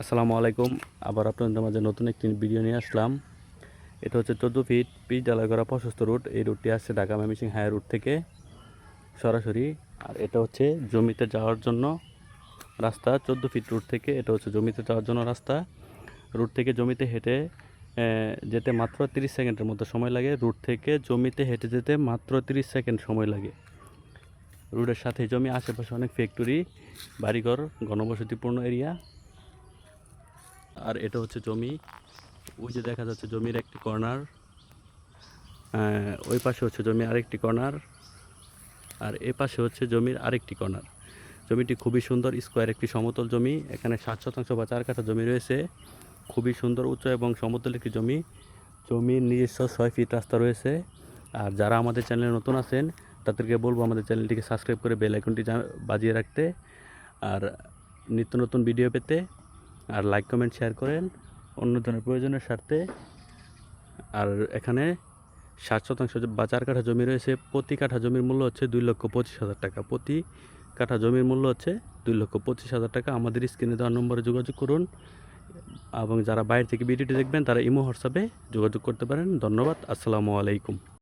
আসসালামু আলাইকুম। আবার আপনাদের মাঝে নতুন একটি ভিডিও নিয়ে আসলাম। এটা হচ্ছে চোদ্দ ফিট পিচ ডালাই করা প্রশস্ত রুট এই রুটটি আসছে ঢাকা ময়মনসিংহ হাই রুট থেকে সরাসরি। আর এটা হচ্ছে জমিতে যাওয়ার জন্য রাস্তা। চোদ্দ ফিট রুট থেকে এটা হচ্ছে জমিতে যাওয়ার জন্য রাস্তা। রুট থেকে জমিতে হেঁটে যেতে মাত্র তিরিশ সেকেন্ডের মতো সময় লাগে। রুট থেকে জমিতে হেঁটে যেতে মাত্র তিরিশ সেকেন্ড সময় লাগে। রোডের সাথে জমি আশেপাশে অনেক ফ্যাক্টরি বাড়িঘর, ঘনবসতিপূর্ণ এরিয়া আর এটা হচ্ছে জমি। ওই যে দেখা যাচ্ছে জমির একটি কর্নার। ওই পাশে হচ্ছে জমি আরেকটি কর্নার। আর এ পাশে হচ্ছে জমির আরেকটি কর্নার। জমিটি খুবই সুন্দর, স্কোয়ার একটি সমতল জমি। এখানে সাত শতাংশ বা চার কাঠা জমি রয়েছে। খুবই সুন্দর, উচ্চ এবং সমতল একটি জমি। জমির নিজস্ব ছয় ফিট রাস্তা রয়েছে। আর যারা আমাদের চ্যানেলে নতুন আছেন, তাদেরকে বলব আমাদের চ্যানেলটিকে সাবস্ক্রাইব করে বেল আইকনটি বাজিয়ে রাখতে। আর নিত্য নতুন ভিডিও পেতে আর লাইক কমেন্ট শেয়ার করেন। অন্যজনের প্রয়োজনের স্বার্থে। আর এখানে ষাট শতাংশ বা চার কাঠা জমি রয়েছে। প্রতি কাঠা জমির মূল্য হচ্ছে দুই লক্ষ পঁচিশ হাজার টাকা। প্রতি কাঠা জমির মূল্য হচ্ছে দুই লক্ষ পঁচিশ হাজার টাকা। আমাদের স্ক্রিনে দেওয়ার নম্বরে যোগাযোগ করুন। এবং যারা বাইরে থেকে ভিডিওটি দেখবেন, তারা ইমো, হোয়াটসঅ্যাপে যোগাযোগ করতে পারেন। ধন্যবাদ। আসসালামু আলাইকুম।